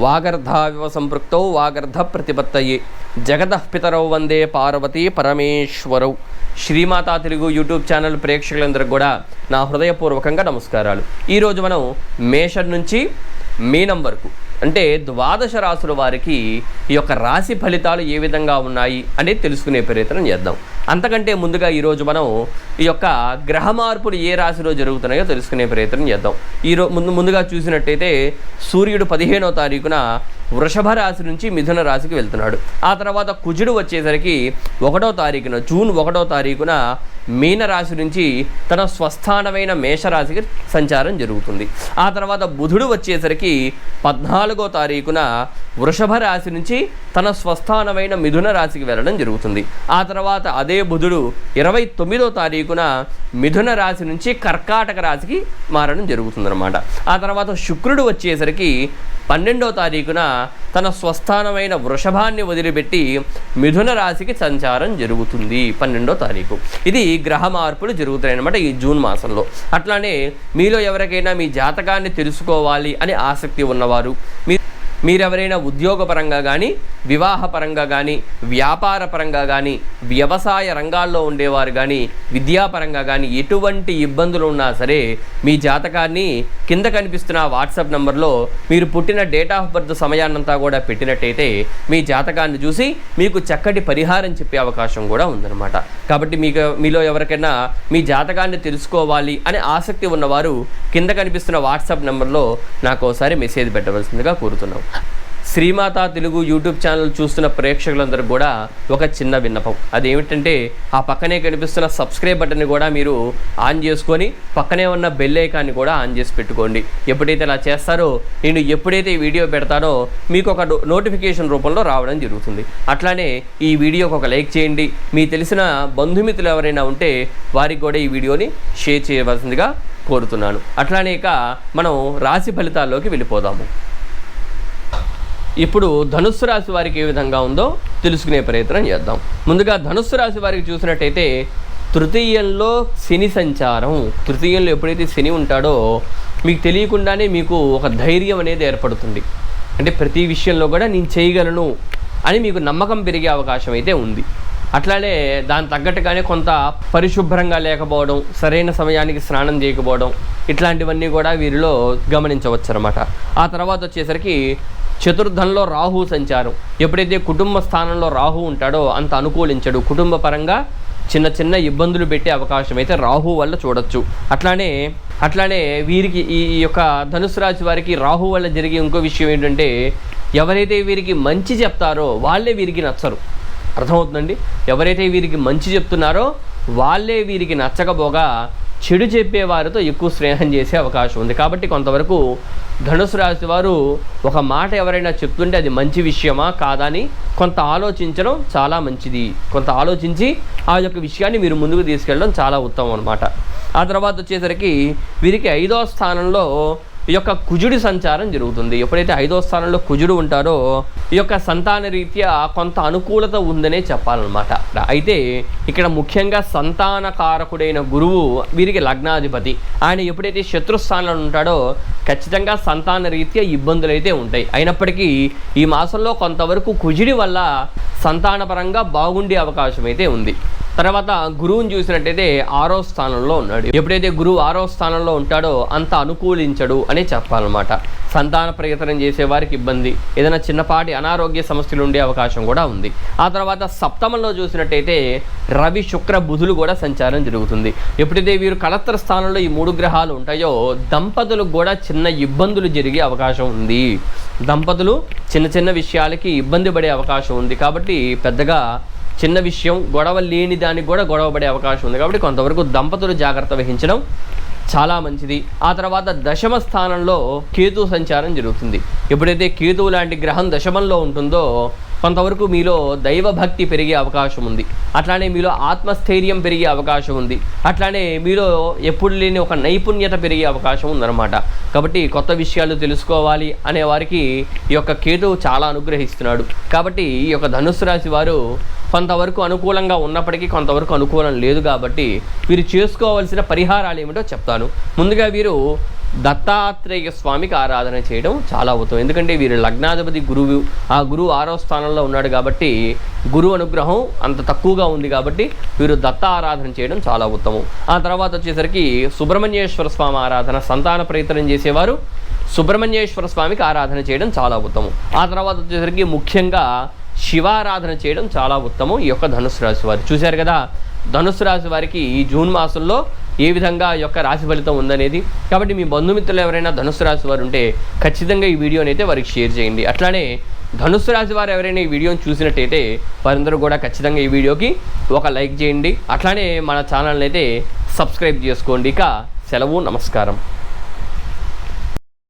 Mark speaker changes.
Speaker 1: వాగర్ధావివ సంపృక్తౌ వాగర్ధ ప్రతిపత్తయే జగతః పితరౌ వందే పార్వతీ పరమేశ్వరౌ. శ్రీమాతా తెలుగు యూట్యూబ్ ఛానల్ ప్రేక్షకులందరికీ కూడా నా హృదయపూర్వకంగా నమస్కారాలు. ఈరోజు మనం మేషం నుంచి మీనం వరకు అంటే ద్వాదశ రాసుల వారికి ఈ యొక్క రాశి ఫలితాలు ఏ విధంగా ఉన్నాయి అనేది తెలుసుకునే ప్రయత్నం చేద్దాం. అంతకంటే ముందుగా ఈరోజు మనం ఈ యొక్క గ్రహ మార్పులు ఏ రాశిలో జరుగుతున్నాయో తెలుసుకునే ప్రయత్నం చేద్దాం. ఈరో ముందు ముందుగా చూసినట్టయితే సూర్యుడు పదిహేనో తారీఖున వృషభ రాశి నుంచి మిథున రాశికి వెళ్తున్నాడు. ఆ తర్వాత కుజుడు వచ్చేసరికి ఒకటో తారీఖున జూన్ ఒకటో తారీఖున మీనరాశి నుంచి తన స్వస్థానమైన మేషరాశికి సంచారం జరుగుతుంది. ఆ తర్వాత బుధుడు వచ్చేసరికి పద్నాలుగో తారీఖున వృషభ రాశి నుంచి తన స్వస్థానమైన మిథున రాశికి వెళ్ళడం జరుగుతుంది. ఆ తర్వాత అదే బుధుడు ఇరవై తొమ్మిదో తారీఖున మిథున రాశి నుంచి కర్కాటక రాశికి మారడం జరుగుతుందన్నమాట. ఆ తర్వాత శుక్రుడు వచ్చేసరికి పన్నెండో తారీఖున తన స్వస్థానమైన వృషభాన్ని వదిలిపెట్టి మిథున రాశికి సంచారం జరుగుతుంది పన్నెండో తారీఖు. ఇది గ్రహ మార్పులు జరుగుతాయి అనమాట ఈ జూన్ మాసంలో. అట్లానే మీలో ఎవరికైనా మీ జాతకాన్ని తెలుసుకోవాలి అని ఆసక్తి ఉన్నవారు మీ మీరెవరైనా ఉద్యోగపరంగా కానీ వివాహపరంగా కానీ వ్యాపార పరంగా కానీ వ్యవసాయ రంగాల్లో ఉండేవారు కానీ విద్యాపరంగా కానీ ఎటువంటి ఇబ్బందులు ఉన్నా సరే మీ జాతకాన్ని కింద కనిపిస్తున్న వాట్సాప్ నంబర్లో మీరు పుట్టిన డేట్ ఆఫ్ బర్త్ సమయాన్నంతా కూడా పెట్టినట్టయితే మీ జాతకాన్ని చూసి మీకు చక్కటి పరిహారం చెప్పే అవకాశం కూడా ఉందన్నమాట. కాబట్టి మీకు మీలో ఎవరికైనా మీ జాతకాన్ని తెలుసుకోవాలి అనే ఆసక్తి ఉన్నవారు కింద కనిపిస్తున్న వాట్సాప్ నెంబర్లో నాకు ఒకసారి మెసేజ్ పెట్టవలసిందిగా కోరుతున్నాం. శ్రీమాత తెలుగు యూట్యూబ్ ఛానల్ చూస్తున్న ప్రేక్షకులందరూ కూడా ఒక చిన్న విన్నపం. అదేమిటంటే ఆ పక్కనే కనిపిస్తున్న సబ్స్క్రైబ్ బటన్ని కూడా మీరు ఆన్ చేసుకొని పక్కనే ఉన్న బెల్ ఐకాన్ని కూడా ఆన్ చేసి పెట్టుకోండి. ఎప్పుడైతే అలా చేస్తారో నేను ఎప్పుడైతే ఈ వీడియో పెడతానో మీకు ఒక నోటిఫికేషన్ రూపంలో రావడం జరుగుతుంది. అట్లానే ఈ వీడియోకి ఒక లైక్ చేయండి. మీ తెలిసిన బంధుమిత్రులు ఎవరైనా ఉంటే వారికి కూడా ఈ వీడియోని షేర్ చేయవలసిందిగా కోరుతున్నాను. అట్లానే ఇక మనం రాశి ఫలితాల్లోకి వెళ్ళిపోదాము. ఇప్పుడు ధనుస్సు రాశి వారికి ఏ విధంగా ఉందో తెలుసుకునే ప్రయత్నం చేద్దాం. ముందుగా ధనుస్సు రాశి వారికి చూసినట్టయితే తృతీయంలో శని సంచారం. తృతీయంలో ఎప్పుడైతే శని ఉంటాడో మీకు తెలియకుండానే మీకు ఒక ధైర్యం అనేది ఏర్పడుతుంది. అంటే ప్రతి విషయంలో కూడా నేను చేయగలను అని మీకు నమ్మకం పెరిగే అవకాశం అయితే ఉంది. అట్లానే దాని తగ్గట్టుగానే కొంత పరిశుభ్రంగా లేకపోవడం సరైన సమయానికి స్నానం చేయకపోవడం ఇట్లాంటివన్నీ కూడా వీరిలో గమనించవచ్చు అనమాట ఆ తర్వాత వచ్చేసరికి చతుర్థంలో రాహు సంచారం. ఎప్పుడైతే కుటుంబ స్థానంలో రాహు ఉంటాడో అంత అనుకూలించడు. కుటుంబ పరంగా చిన్న చిన్న ఇబ్బందులు పెట్టే అవకాశం అయితే రాహు వల్ల చూడొచ్చు. అట్లానే అట్లానే వీరికి ఈ యొక్క ధనుసు రాశి వారికి రాహు వల్ల జరిగే ఇంకో విషయం ఏంటంటే ఎవరైతే వీరికి మంచి చెప్తారో వాళ్ళే వీరికి నచ్చరు. అర్థమవుతుందండి? ఎవరైతే వీరికి మంచి చెప్తున్నారో వాళ్ళే వీరికి నచ్చకపోగా చెడు చెప్పే వారితో ఎక్కువ స్నేహం చేసే అవకాశం ఉంది. కాబట్టి కొంతవరకు ధనుసు రాశి వారు ఒక మాట ఎవరైనా చెప్తుంటే అది మంచి విషయమా కాదా అని కొంత ఆలోచించడం చాలా మంచిది. కొంత ఆలోచించి ఆ యొక్క విషయాన్ని మీరు ముందుకు తీసుకెళ్ళడం చాలా ఉత్తమం అనమాట ఆ తర్వాత వచ్చేసరికి వీరికి ఐదో స్థానంలో ఈ యొక్క కుజుడి సంచారం జరుగుతుంది. ఎప్పుడైతే ఐదో స్థానంలో కుజుడు ఉంటారో ఈ యొక్క సంతాన రీత్యా కొంత అనుకూలత ఉందనే చెప్పాలన్నమాట. అయితే ఇక్కడ ముఖ్యంగా సంతానకారకుడైన గురువు వీరికి లగ్నాధిపతి. ఆయన ఎప్పుడైతే శత్రుస్థానంలో ఉంటాడో ఖచ్చితంగా సంతాన రీత్యా ఇబ్బందులు అయితే ఉంటాయి. అయినప్పటికీ ఈ మాసంలో కొంతవరకు కుజుడి వల్ల సంతానపరంగా బాగుండే అవకాశం అయితే ఉంది. తర్వాత గురువుని చూసినట్టయితే ఆరో స్థానంలో ఉన్నాడు. ఎప్పుడైతే గురువు ఆరో స్థానంలో ఉంటాడో అంత అనుకూలించడు అనే చెప్పాలన్నమాట. సంతాన ప్రయత్నం చేసే వారికి ఇబ్బంది. ఏదైనా చిన్నపాటి అనారోగ్య సమస్యలు ఉండే అవకాశం కూడా ఉంది. ఆ తర్వాత సప్తమంలో చూసినట్టయితే రవి శుక్ర బుధులు కూడా సంచారం జరుగుతుంది. ఎప్పుడైతే వీరు కళత్ర స్థానంలో ఈ మూడు గ్రహాలు ఉంటాయో దంపతులకు కూడా చిన్న ఇబ్బందులు జరిగే అవకాశం ఉంది. దంపతులు చిన్న చిన్న విషయాలకి ఇబ్బంది పడే అవకాశం ఉంది. కాబట్టి పెద్దగా చిన్న విషయం గొడవ లేని దానికి కూడా గొడవ పడే అవకాశం ఉంది. కాబట్టి కొంతవరకు దంపతులు జాగ్రత్త వహించడం చాలా మంచిది. ఆ తర్వాత దశమ స్థానంలో కేతు సంచారం జరుగుతుంది. ఎప్పుడైతే కేతువు లాంటి గ్రహం దశమంలో ఉంటుందో కొంతవరకు మీలో దైవభక్తి పెరిగే అవకాశం ఉంది. అట్లానే మీలో ఆత్మస్థైర్యం పెరిగే అవకాశం ఉంది. అట్లానే మీలో ఎప్పుడు లేని ఒక నైపుణ్యత పెరిగే అవకాశం ఉందన్నమాట. కాబట్టి కొత్త విషయాలు తెలుసుకోవాలి అనే వారికి ఈ యొక్క కేతువు చాలా అనుగ్రహిస్తున్నాడు. కాబట్టి ఈ యొక్క ధనుసు రాశి వారు కొంతవరకు అనుకూలంగా ఉన్నప్పటికీ కొంతవరకు అనుకూలం లేదు కాబట్టి వీరు చేసుకోవాల్సిన పరిహారాలు ఏమిటో చెప్తాను. ముందుగా వీరు దత్తాత్రేయ స్వామికి ఆరాధన చేయడం చాలా ఉత్తమం. ఎందుకంటే వీరి లగ్నాధిపతి గురువు ఆ గురువు ఆరో స్థానంలో ఉన్నాడు కాబట్టి గురువు అనుగ్రహం అంత తక్కువగా ఉంది కాబట్టి వీరు దత్త ఆరాధన చేయడం చాలా ఉత్తమం. ఆ తర్వాత వచ్చేసరికి సుబ్రహ్మణ్యేశ్వర స్వామి ఆరాధన సంతాన ప్రయత్నం చేసేవారు. సుబ్రహ్మణ్యేశ్వర స్వామికి ఆరాధన చేయడం చాలా ఉత్తమం. ఆ తర్వాత వచ్చేసరికి ముఖ్యంగా శివారాధన చేయడం చాలా ఉత్తమం. ఈ యొక్క ధనుసు రాశి వారు చూశారు కదా ధనుసు రాశి వారికి ఈ జూన్ మాసంలో ఏ విధంగా యొక్క రాశి ఫలితం ఉందనేది. కాబట్టి మీ బంధుమిత్రులు ఎవరైనా ధనుసు రాశి వారు ఉంటే ఖచ్చితంగా ఈ వీడియోని అయితే వారికి షేర్ చేయండి. అట్లానే ధనుసు రాశి వారు ఎవరైనా ఈ వీడియోని చూసినట్టయితే వారందరూ కూడా ఖచ్చితంగా ఈ వీడియోకి ఒక లైక్ చేయండి. అట్లానే మన ఛానల్ని అయితే సబ్స్క్రైబ్ చేసుకోండి. ఇక సెలవు నమస్కారం.